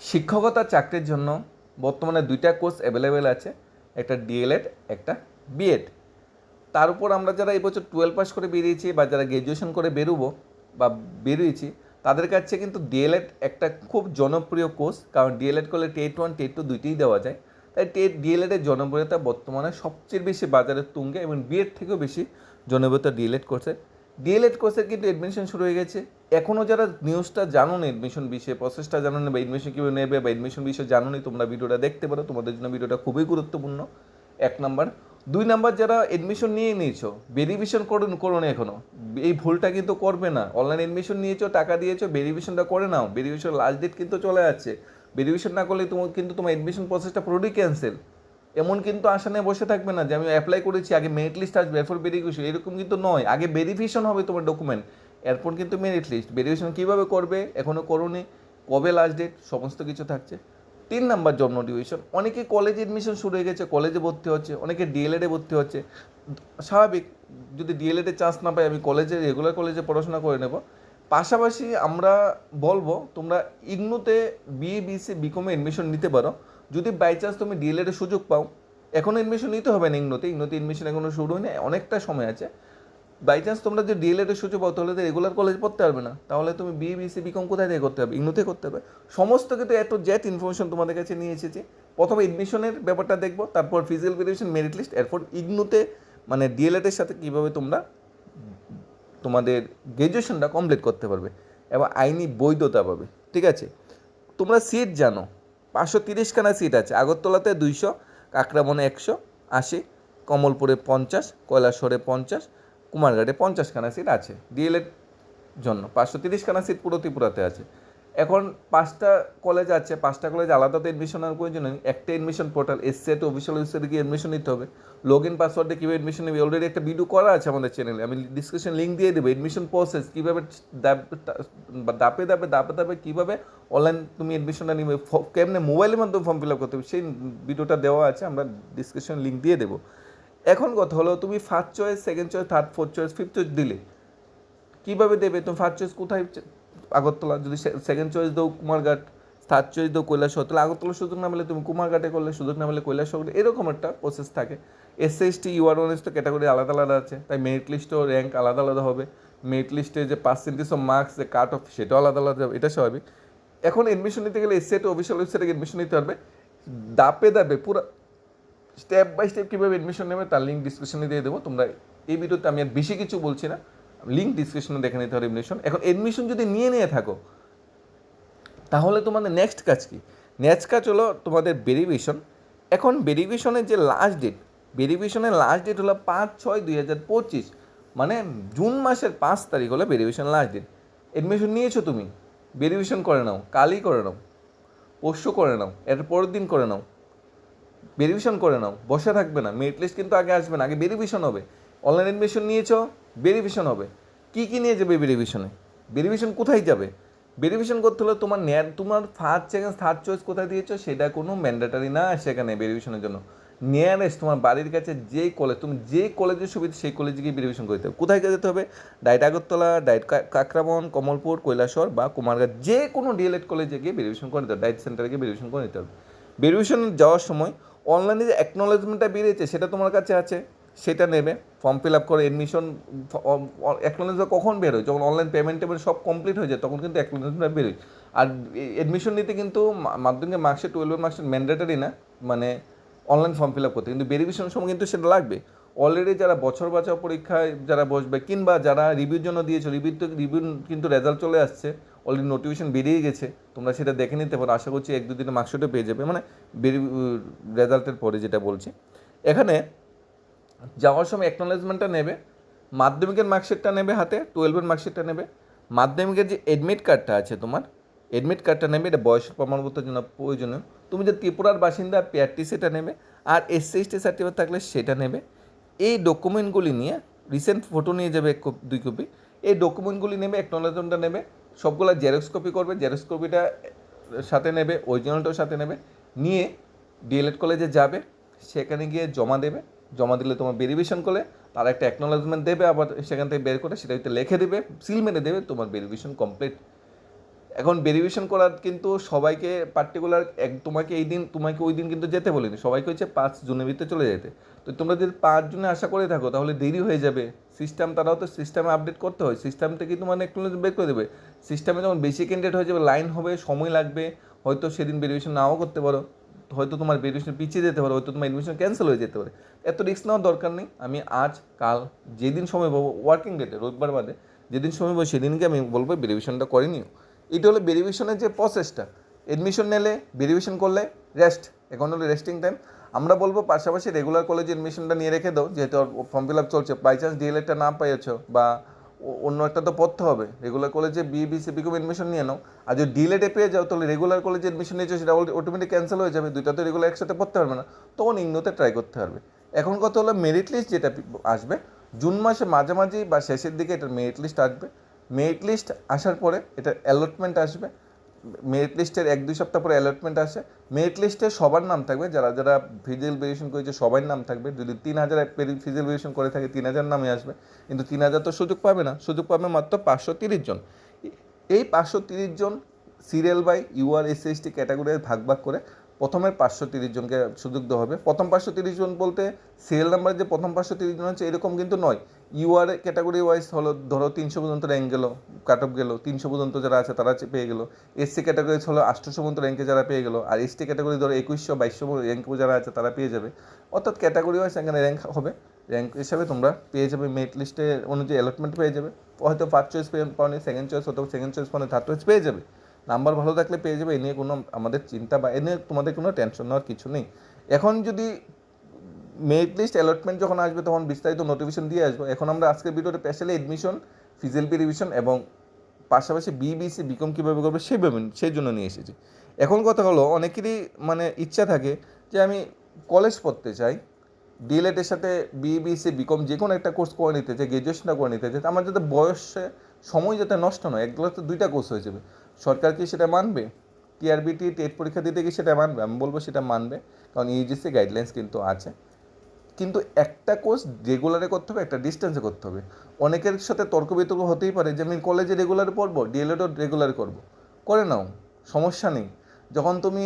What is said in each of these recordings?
শিক্ষকতা চাকরির জন্য বর্তমানে দুইটা কোর্স অ্যাভেলেবেল আছে, একটা ডিএলএড একটা বিএড তার উপর আমরা যারা এবছর টুয়েলভ পাস করে বেরিয়েছি বা যারা গ্র্যাজুয়েশন করে বেরোবো বা বেরিয়েছি, তাদের কাছে কিন্তু ডিএলএড একটা খুব জনপ্রিয় কোর্স, কারণ ডিএলএড করলে টেট ওয়ান টেট টু দুইটিই দেওয়া যায়। তাই টেট ডিএলএডের জনপ্রিয়তা বর্তমানে সবচেয়ে বেশি বাজারের তুঙ্গে এবং বিএড থেকেও বেশি জনপ্রিয়তা ডিএলএড কোর্সে ডিএলএড কোর্সের কিন্তু অ্যাডমিশন শুরু হয়ে গেছে। এখনও যারা নিউজটা জানো না অ্যাডমিশন বিষয়ে প্রসেসটা জানো না বা অ্যাডমিশন কীভাবে নেবে বা অ্যাডমিশন বিষয়ে জানো না তোমরা ভিডিওটা দেখতে পারো। তোমাদের জন্য ভিডিওটা খুবই গুরুত্বপূর্ণ। এক নাম্বার। দুই নাম্বার, যারা এডমিশন নিয়ে নিয়েছো ভেরিফিকেশন করুন করো না এখনও এই ভুলটা কিন্তু করবে না। অনলাইন এডমিশন নিয়েছো, টাকা দিয়েছ ভেরিফিকেশনটা করে নাও। ভেরিফিকেশন লাস্ট ডেট কিন্তু চলে যাচ্ছে। ভেরিফিকেশন না করলে তোমার কিন্তু তোমার এডমিশন প্রসেসটা পুরোটাই ক্যান্সেল এমন কিন্তু আশা নিয়ে বসে থাকবে না যে আমি অ্যাপ্লাই করেছি, আগে মেরিট লিস্ট আসবে, এরপর ভেরিফিকেশন এরকম কিন্তু নয়। আগে ভেরিফিকেশন হবে তোমার ডকুমেন্ট এরপর কিন্তু মেরিট লিস্ট ভেরিফিকেশন কীভাবে করবে এখনও করোনি, কবে লাস্ট ডেট সমস্ত কিছু থাকছে। তিন নাম্বার জব নোটিফিকেশন অনেকে কলেজে এডমিশন শুরু হয়ে গেছে কলেজে ভর্তি হচ্ছে, অনেকে ডিএলএডে ভর্তি হচ্ছে। স্বাভাবিক, যদি ডিএলএডে চান্স না পাই, আমি কলেজে রেগুলার কলেজে পড়াশোনা করে নেব। পাশাপাশি আমরা বলব, তোমরা ইগনুতে বিএ বিসি বিকমে এডমিশন নিতে পারো। যদি বাই চান্স তুমি ডিএলএডের সুযোগ পাও, এখন এডমিশন নিতে হবে না ইগনোতে। ইগনোতে এডমিশন এখনও শুরু হয়নি, অনেকটা সময় আছে। বাই চান্স তোমরা যদি ডিএলএডের সুযোগ পাও, তাহলে তো রেগুলার কলেজ পড়তে পারবে না। তাহলে তুমি বিএ বিসি বিকম কোথায় থেকে করতে হবে? ইগনোতে করতে হবে। সমস্ত কিন্তু এত জেট ইনফরমেশন তোমাদের কাছে নিয়ে এসেছি। প্রথমে এডমিশনের ব্যাপারটা দেখব, তারপর ফিজিক্যাল ভেরিফিকেশন মেরিট লিস্ট এরপর ইগনোতে মানে ডিএলএডের সাথে কীভাবে তোমরা তোমাদের গ্র্যাজুয়েশনটা কমপ্লিট করতে পারবে। এবং আইনি বৈধতা পাবে। ঠিক আছে? তোমরা সিট জানো। পাঁচশো তিরিশখানা সিট আছে। আগরতলাতে দুইশো, কাকরাবনে একশো, আশি, কমলপুরে পঞ্চাশ কৈলাসরে পঞ্চাশ, কুমারঘাটে পঞ্চাশখানা সিট আছে। ডিএলএড জন্য পাঁচশো তিরিশখানা সিট পুরো ত্রিপুরাতে আছে। এখন পাঁচটা কলেজ আছে, পাঁচটা কলেজ আলাদাতে এডমিশনের প্রয়োজন নেই। একটা এডমিশন পোর্টাল এসসিআই অফিসিয়াল ওয়েবসাইটে গিয়ে এডমিশন নিতে হবে। লগ ইন পাসওয়ার্ডে কীভাবে এডমিশন নেবে? অলরেডি একটা ভিডিও করা আছে আমাদের চ্যানেলে আমি ডিসক্রিপশন লিঙ্ক দিয়ে দেবো। এডমিশন প্রসেস কীভাবে দাপে দাপে দাপে দাপে কীভাবে অনলাইন তুমি এডমিশনটা নিবে? কেমনে মোবাইলের মাধ্যমে ফর্ম ফিল আপ করতে হবে? সেই ভিডিওটা দেওয়া আছে, আমরা ডিসক্রিপশন লিঙ্ক দিয়ে দেবো। এখন কথা হলো, তুমি first choice second choice third fourth choice fifth choice দিলে। কীভাবে দেবে? তুমি ফার্স্ট চয়েস কোথায় আগরতলা, যদি সেকেন্ড চয়েস দাও কুমারঘাট থার্ড চয়েস দাও কৈলাসহর, তাহলে আগরতলা সুযোগ না পেলে তুমি কুমারঘাটে করলে সুযোগ না পেলে কৈলাসহর, এরকম একটা প্রসেস থাকে। S S T UR one তো ক্যাটাগরি আলাদা আলাদা আছে, তাই মেরিট লিস্টও র্যাঙ্ক আলাদা আলাদা হবে। মেরিট লিস্টে যে পার্সেন্টেজ অফ মার্কস যে কাট অফ সেটাও আলাদা আলাদা হবে, এটা স্বাভাবিক। এখন এডমিশন নিতে গেলে এস সেট অফিসিয়াল ওয়েবসাইটে এডমিশন নিতে পারবে দাপে দাপে পুরো স্টেপ বাই স্টেপ কীভাবে এডমিশন নেবে, তার লিঙ্ক ডিসক্রিপশনে দিয়ে দেবো। তোমরা এই ভিডিওতে আমি আর বেশি কিছু বলছি না। লিঙ্ক ডিসক্রিপশনে দেখে নিতে হবে এডমিশন এখন এডমিশন যদি নিয়ে নিয়ে থাকো, তাহলে তোমাদের নেক্সট কাজ কি? নেক্সট কাজ হলো তোমাদের ভেরিফিকেশন এখন ভেরিফিকেশনের যে লাস্ট ডেট ভেরিফিকেশনের লাস্ট ডেট হলো পাঁচ ছয় দুই হাজার পঁচিশ। মানে জুন মাসের পাঁচ তারিখ হলো ভেরিফিকেশন লাস্ট ডেট এডমিশন নিয়েছো তুমি ভেরিফিকেশন করে নাও, কালই করে নাও, পরশু করে নাও, এর পরের দিন করে নাও ভেরিফিকেশন করে নাও, বসে থাকবে না মেরিট লিস্ট কিন্তু আগে আসবে না, আগে ভেরিফিকেশন হবে। অনলাইন এডমিশন নিয়েছো ভেরিফিকেশন হবে। কী কী নিয়ে যাবে ভেরিফিকেশনে ভেরিফিকেশন কোথায় যাবে? ভেরিফিকেশন করতে হলে তোমার নেয়ার তোমার ফার্স্ট সেকেন্ড থার্ড চয়েস কোথায় দিয়েছ সেটা কোনো ম্যান্ডেটারি না সেখানে ভেরিফিকেশনের জন্য। নিয়ারেস্ট তোমার বাড়ির কাছে যে কলেজ তুমি যে কলেজের সুবিধা সেই কলেজে গিয়ে ভেরিফিকেশন করতে হবে। কোথায় যেতে হবে? ডাইট আগরতলা ডাইট কাকরাবন কমলপুর কৈলাসহর বা কুমারঘাট যে কোনো ডিএলএড কলেজে গিয়ে ভেরিফিকেশন করে নিতে হবে। ডাইট সেন্টারে গিয়ে ভেরিফিকেশন করে নিতে হবে। ভেরিফিকেশন যাওয়ার সময় অনলাইনে যে অ্যাকনোলেজমেন্টটা বেরিয়েছে সেটা তোমার কাছে আছে? সেটা নেবে ফর্ম ফিল আপ করে এডমিশন অ্যাকনোলেজমেন্ট কখন বেরোয় যখন অনলাইন পেমেন্ট টেমেন্ট সব কমপ্লিট হয়ে যায়, তখন কিন্তু অ্যাকনোলেজমেন্ট বেরোয়। আর এডমিশন নিতে কিন্তু মাধ্যমিকের মার্কশিট টুয়েলভের মার্কশিট ম্যান্ডেটারি না মানে অনলাইন ফর্ম ফিল আপ করতে। কিন্তু ভেরিফিকেশনের সময় কিন্তু সেটা লাগবে। অলরেডি যারা বছর বাঁচাও পরীক্ষায় যারা বসবে, কিংবা যারা রিভিউর জন্য দিয়েছ রিভিউ তো রিভিউ কিন্তু রেজাল্ট চলে আসছে অলরেডি নোটিফিকেশন বেরিয়ে গেছে, তোমরা সেটা দেখে নিতে পারো। আশা করছি এক দুদিনে মার্কশিটও পেয়ে যাবে। মানে রেজাল্টের পরে যেটা বলছি। এখানে যাওয়ার সময় অ্যাকনোলেজমেন্টটা নেবে, মাধ্যমিকের মার্কশিটটা নেবে হাতে টুয়েলভের মার্কশিটটা নেবে। মাধ্যমিকের যে এডমিট কার্ডটা আছে তোমার এডমিট কার্ডটা নেবে, এটা বয়সের প্রমাণপত্রের জন্য প্রয়োজনীয়। তুমি যে ত্রিপুরার বাসিন্দা পিআরটি সেটা নেবে, আর এসসি এসটি সার্টিফিকেট থাকলে সেটা নেবে। এই ডকুমেন্টগুলি নিয়ে রিসেন্ট ফটো নিয়ে যাবে এক দুই কপি এই ডকুমেন্টগুলি নেবে অ্যাকনোলেজমেন্টটা নেবে, সবগুলো জেরক্স কপি করবে জেরক্স কপিটা সাথে নেবে অরিজিনালটাও সাথে নেবে, নিয়ে ডিএলএড কলেজে যাবে, সেখানে গিয়ে জমা দেবে জমা দিলে তোমার ভেরিফিকেশন করলে, তারা একটা অ্যাকনোলেজমেন্ট দেবে আবার সেখান থেকে বের করে সেটা হয়তো লিখে দেবে সিল মেরে দেবে, তোমার ভেরিফিকেশন কমপ্লিট এখন ভেরিফিকেশন করার কিন্তু সবাইকে পার্টিকুলার এক, তোমাকে এই দিন, তোমাকে ওই দিন কিন্তু যেতে বলিনি, সবাইকে হচ্ছে পাঁচ জনের ভিতরে চলে যেতে। তো তোমরা যদি পাঁচ জনে আশা করে থাকো, তাহলে দেরি হয়ে যাবে। সিস্টেম তারাও তো সিস্টেমে আপডেট করতে হয় সিস্টেম থেকে তোমার একটু বের করে দেবে। সিস্টেমে যখন বেশি ক্যান্ডিডেট হয়ে যাবে লাইন হবে, সময় লাগবে, হয়তো সেদিন ভেরিফিকেশন নাও করতে পারো। হয়তো তোমার ভেরিফিকেশন পিছিয়ে যেতে পারে, হয়তো তোমার এডমিশন ক্যান্সেল হয়ে যেতে পারে। এত রিস্ক নেওয়ার দরকার নেই। আমি আজ, কাল, যেদিন সময় পাবো ওয়ার্কিং ডেটে রোববার বাদে, যেদিন সময় পাবো সেদিনকে আমি বলব ভেরিফিকেশনটা করে নিও। এটা হলো ভেরিফিকেশনের যে প্রসেসটা এডমিশন নিলে ভেরিফিকেশন করলে রেস্ট এখন হলো রেস্টিং টাইম আমরা বলব পাশাপাশি রেগুলার কলেজে এডমিশনটা নিয়ে রেখে দাও, যেহেতু ফর্ম ফিল আপ চলছে। বাই চান্স ডিএলএডটা না পেয়েছ বা অন্য একটা তো পড়তে হবে। রেগুলার কলেজে বিবিসি বিকম এডমিশন নিয়ে নাও। আর যদি ডিলেটে পেয়ে যাও, তাহলে রেগুলার কলেজে এডমিশন নিয়েছো, সেটা অটোমেটিক ক্যান্সেল হয়ে যাবে। দুইটা তো রেগুলার একসাথে পড়তে পারবে না। তখন ইগনোতে ট্রাই করতে পারবে। এখন কথা হলো মেরিট লিস্ট যেটা আসবে, জুন মাসে মাঝামাঝি বা শেষের দিকে এটার মেরিট লিস্ট আসবে। মেরিট লিস্ট আসার পরে এটার অ্যালটমেন্ট আসবে। মেরিট লিস্টের এক, দুই সপ্তাহ পরে অ্যালটমেন্ট আসে। মেরিট লিস্টে সবার নাম থাকবে, যারা যারা ফিজিক্যাল ভেরিয়েশন করেছে সবার নাম থাকবে। যদি তিন হাজার ফিজিক্যাল ভেরিয়েশন করে থাকে, তিন হাজার নামে আসবে। কিন্তু তিন হাজার তো সুযোগ পাবে না। সুযোগ পাবে মাত্র পাঁচশো তিরিশ জন। এই পাঁচশো তিরিশ জন serial by UR T category ভাগ ভাগ করে প্রথমের পাঁচশো তিরিশ জনকে সুযোগ দেওয়া হবে। প্রথম পাঁচশো তিরিশ জন বলতে সিরিয়াল নাম্বার যে প্রথম পাঁচশো তিরিশ জন হচ্ছে এরকম কিন্তু নয়। ইউআর ক্যাটাগরি ওয়াইজ হলো, ধরো তিনশো পর্যন্ত র্যাঙ্ক গেলো কাট অফ গেলো, তিনশো পর্যন্ত যারা আছে তারা পেয়ে গেলো। এসসি ক্যাটাগরি হলো, আটশোশো পর্যন্ত র্যাঙ্কে যারা পেয়ে গেলো, আর এসটি ক্যাটাগরি ধরো একুশশো, বাইশশো র্যাঙ্ক যারা আছে তারা পেয়ে যাবে। অর্থাৎ ক্যাটাগরি ওয়াইজ এখানে র্যাঙ্ক হবে। র্যাঙ্ক হিসাবে তোমরা পেয়ে যাবে মেরিট লিস্টে অনুযায়ী অ্যালটমেন্ট পেয়ে যাবে। হয়তো ফার্স্ট চয়েস পেয়ে পাওনি সেকেন্ড চয়েস হয়তো সেকেন্ড চয়েস পাওনি থার্ড চয়েস পেয়ে যাবে। নাম্বার ভালো থাকলে পেয়ে যাবে, এ নিয়ে কোনো আমাদের চিন্তা বা এ নিয়ে তোমাদের কোনো টেনশন নেওয়ার কিছু নেই। এখন যদি মেরিট লিস্ট অ্যালটমেন্ট যখন আসবে, তখন বিস্তারিত নোটিফিকেশন দিয়ে আসব। এখন আমরা আজকের ভিডিওতে স্পেশালি এডমিশন ফিজিএলপি রিভিশন এবং পাশাপাশি বিবিসি বিকম কীভাবে করবে সেই সেই জন্য নিয়ে এসেছি। এখন কথা হলো, অনেকেরই মানে ইচ্ছা থাকে যে আমি কলেজ পড়তে চাই ডিএলএডের সাথে বিবিসি বিকম যে কোনো একটা কোর্স করে নিতে চাই গ্র্যাজুয়েশনটা করে নিতে চাই আমার যাতে বয়সে সময় যাতে নষ্ট নয় একগুলো তো দুইটা কোর্স হয়ে যাবে। সরকার কি সেটা মানবে? টিআরবিটি টেট পরীক্ষা দিতে কি সেটা মানবে? আমি বলব সেটা মানবে, কারণ ইউজিসি গাইডলাইন্স কিন্তু আছে। কিন্তু একটা কোর্স রেগুলারে করতে হবে, একটা ডিস্টেন্সে করতে হবে। অনেকের সাথে তর্ক বিতর্ক হতেই পারে যে, আমি কলেজে রেগুলার পড়ব ডিএলএডও রেগুলার করব। করে নাও, সমস্যা নেই। যখন তুমি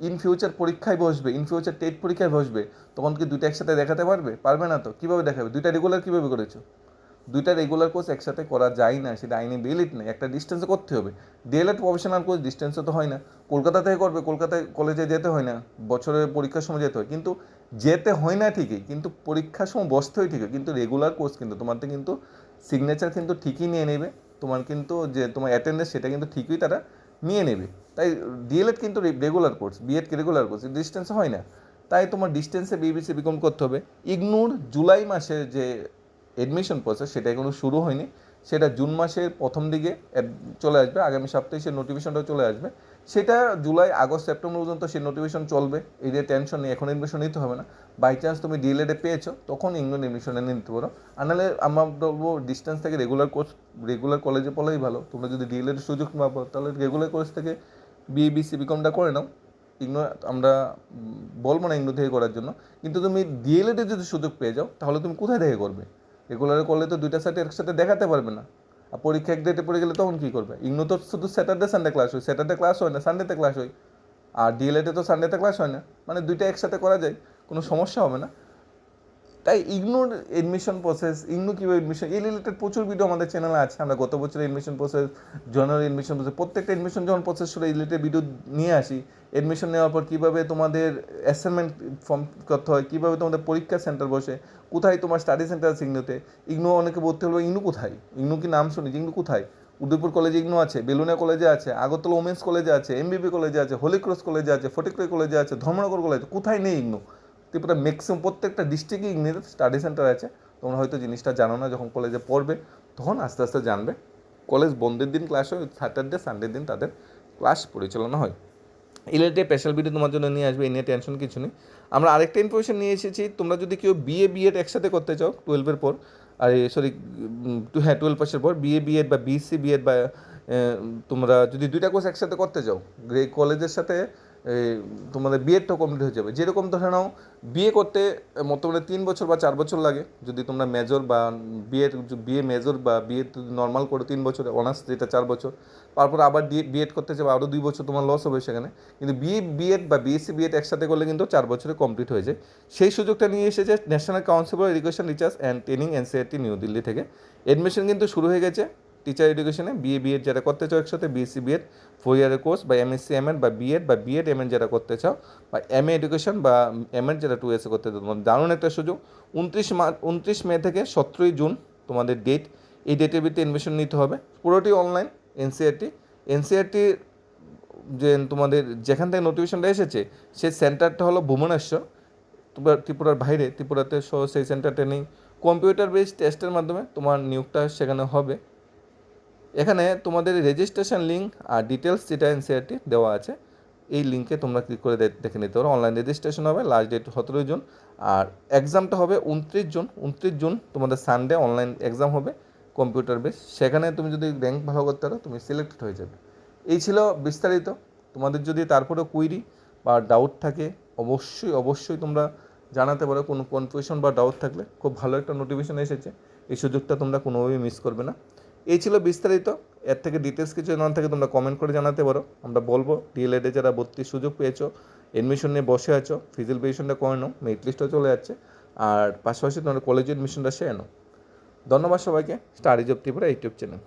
ইন ফিউচার পরীক্ষায় বসবে ইন ফিউচার টেট পরীক্ষায় বসবে, তখন কি দুইটা একসাথে দেখাতে পারবে? পারবে না তো, কীভাবে দেখাবে? দুইটা রেগুলার কীভাবে করেছ? দুইটা রেগুলার কোর্স একসাথে করা যায় না, সেটা আইনে বেলিট নেই। একটা ডিস্টেন্সে করতে হবে। ডিএলএড প্রফেশনাল কোর্স ডিস্টেন্সে তো হয় না। কলকাতা থেকে করবে, কলকাতায় কলেজে যেতে হয় না, বছরে পরীক্ষার সময় যেতে হয়। কিন্তু যেতে হয় না ঠিকই, কিন্তু পরীক্ষার সময় বসতে হয় ঠিকই, কিন্তু রেগুলার কোর্স কিন্তু তোমার তো কিন্তু সিগনেচার কিন্তু ঠিকই নিয়ে নেবে। তোমার কিন্তু যে তোমার অ্যাটেন্ডেন্স সেটা কিন্তু ঠিকই তারা নিয়ে নেবে। তাই ডিএলএড কিন্তু regular course BEd regular course ডিস্টেন্সে হয় না। তাই তোমার ডিস্টেন্সে বিবিসি বিকম করতে হবে। ইগনোর জুলাই মাসে যে এডমিশন প্রসেস সেটা এখনও শুরু হয়নি। সেটা জুন মাসের প্রথম দিকে চলে আসবে, আগামী সপ্তাহে সে নোটিফিকেশনটা চলে আসবে। সেটা জুলাই, আগস্ট, সেপ্টেম্বর পর্যন্ত সেই নোটিফিকেশন চলবে। এই যে টেনশন নেই, এখন এডমিশন নিতে হবে না। বাই চান্স তুমি ডিএলএডে পেয়েছ, তখন ইংল্যান্ড এডমিশনে নিতে পারো। আর নাহলে আমরা বলব ডিস্টেন্স থেকে রেগুলার কোর্স রেগুলার কলেজে পড়লেই ভালো। তোমরা যদি ডিএলএড সুযোগ না পাও, তাহলে রেগুলার কোর্স থেকে বিএবিসি বিকমটা করে নাও। ইগনো আমরা বলব না ইগনো থেকে করার জন্য। কিন্তু তুমি ডিএলএডে যদি সুযোগ পেয়ে যাও, তাহলে তুমি কোথায় থেকে করবে? রেগুলারে করলে তো দুইটা সাইট একসাথে দেখাতে পারবে না। আর পরীক্ষা এক ডেটে পড়ে গেলে তখন কী করবে? ইগনো তো শুধু স্যাটারডে সানডে ক্লাস হয়। স্যাটারডে ক্লাস হয় না সানডেতে ক্লাস হয়। আর ডিএলএডে তো সানডেতে ক্লাস হয় না। মানে দুইটা একসাথে করা যায়, কোনো সমস্যা হবে না। তাই ইগনোর এডমিশন প্রসেস ইগনো কীভাবে এডমিশন এই রিলেটেড প্রচুর ভিডিও আমাদের চ্যানেলে আছে, আমরা গত বছর admission process general admission process প্রত্যেকটা এডমিশন যখন প্রসেস করে রিলেটেড ভিডিও নিয়ে আসি এডমিশন নেওয়ার পর কীভাবে তোমাদের অ্যাসাইনমেন্ট ফর্ম করতে হয়, কীভাবে তোমাদের পরীক্ষা সেন্টার বসে, কোথায় তোমার স্টাডি সেন্টার আছে ইগনোতে, ইগনো অনেকে বলতে হলো ইগনো কোথায়? ইগনো কি নাম শুনি? ইগনো কোথায়? উদয়পুর কলেজে ইগনো আছে, বেলুনিয়া কলেজে আছে, আগরতলা ওমেন্স কলেজে আছে এমবিবি কলেজে আছে হলিক্রস কলেজে আছে ফটিকরাই কলেজে আছে, ধর্মনগর কলেজে কোথায় নেই ইগনো? ত্রিপুরা ম্যাক্সিমাম প্রত্যেকটা ডিস্ট্রিক্টে ইংরেজি স্টাডি সেন্টার আছে। তোমরা হয়তো জিনিসটা জানো না, যখন কলেজে পড়বে, তখন আস্তে আস্তে জানবে। কলেজ বন্ধের দিন ক্লাস হয় স্যাটারডে সানডে দিন তাদের ক্লাস পরিচালনা হয়। ইলেটে স্পেশাল ভিডিও তোমার জন্য নিয়ে আসবে, এই নিয়ে টেনশন কিছু নেই। আমরা আরেকটা ইনফরমেশন নিয়ে এসেছি, তোমরা যদি কেউ বিএ বিএড একসাথে করতে চাও টুয়েলভের পর, আর সরি হ্যাঁ টুয়েলভ পাসের পর বিএ বিএড বা বিএসসি বিএড বা তোমরা যদি দুইটা কোর্স একসাথে করতে চাও কলেজের সাথে তোমাদের বিএডটাও কমপ্লিট হয়ে যাবে। যেরকম ধরে নাও বিয়ে করতে মোটামুটি তিন বছর বা চার বছর লাগে। যদি তোমরা মেজর বা বিয়ের বিএ মেজর বা বিএ নর্মাল করে তিন বছর অনার্স যেটা চার বছর, তারপর আবার বিএড করতে যাবে আরও দুই বছর তোমার লস হবে সেখানে। কিন্তু বিএ বিএড বা বিএসসি বিএড একসাথে করলে কিন্তু চার বছরে কমপ্লিট হয়ে যায়। সেই সুযোগটা নিয়ে এসেছে National Council for Education Research and Training NCERT New Delhi থেকে। এডমিশন কিন্তু শুরু হয়ে গেছে। টিচার এডুকেশনে বিএ বিএড যারা করতে চাও একসাথে বিএসসি বিএড ফোর ইয়ারের কোর্স বা এমএসসি এমএড বা বিএড বা বিএড এমএড যারা করতে চাও বা এম এডুকেশন বা এমএড যারা টু এসে করতে চাও তোমার দারুণ একটা সুযোগ। উনত্রিশ মার্চ উনত্রিশ মে থেকে সতেরোই জুন তোমাদের ডেট এই ডেটের ভিত্তিতে এডমিশন নিতে হবে। পুরোটি অনলাইন এনসিআরটি এনসিআরটি যে তোমাদের যেখান থেকে নোটিফিকেশনটা এসেছে, সেই সেন্টারটা হলো ভুবনেশ্বর। ত্রিপুরা, ত্রিপুরার বাইরে, ত্রিপুরাতে সহ সেই সেন্টারটা নেই। কম্পিউটার বেসড টেস্টের মাধ্যমে তোমার নিয়োগটা সেখানে হবে। এখানে তোমাদের রেজিস্ট্রেশন লিঙ্ক আর ডিটেলস যেটা এনসিআরটি দেওয়া আছে, এই লিঙ্কে তোমরা ক্লিক করে দেখে নিতে পারো। অনলাইন রেজিস্ট্রেশন হবে লাস্ট ডেট সতেরোই জুন। আর এক্সামটা হবে উনত্রিশ জুন। উনত্রিশ জুন তোমাদের সানডে অনলাইন এক্সাম হবে কম্পিউটার বেস সেখানে তুমি যদি র্যাঙ্ক ভালো করতে পারো, তুমি সিলেক্টেড হয়ে যাবে। এই ছিল বিস্তারিত। তোমাদের যদি তারপরে কুইরি বা ডাউট থাকে, অবশ্যই অবশ্যই তোমরা জানাতে পারো। কোনো কনফিউশন বা ডাউট থাকলে খুব ভালো একটা নোটিফিকেশন এসেছে। এই সুযোগটা তোমরা কোনোভাবেই মিস করবে না। এই ছিল বিস্তারিত। এর থেকে ডিটেলস কিছু জানার থাকে, তোমরা কমেন্ট করে জানাতে পারো। আমরা বলব ডিএলএডে যারা ভর্তির সুযোগ পেয়েছ এডমিশন নিয়ে বসে আছো ফিজিক্যাল ভেরিফিকেশনটা করে নাও মেরিট লিস্টও চলে যাচ্ছে। আর পাশাপাশি তোমরা কলেজ এডমিশনটা সেরে নাও। ধন্যবাদ সবাইকে study job Tripura YouTube channel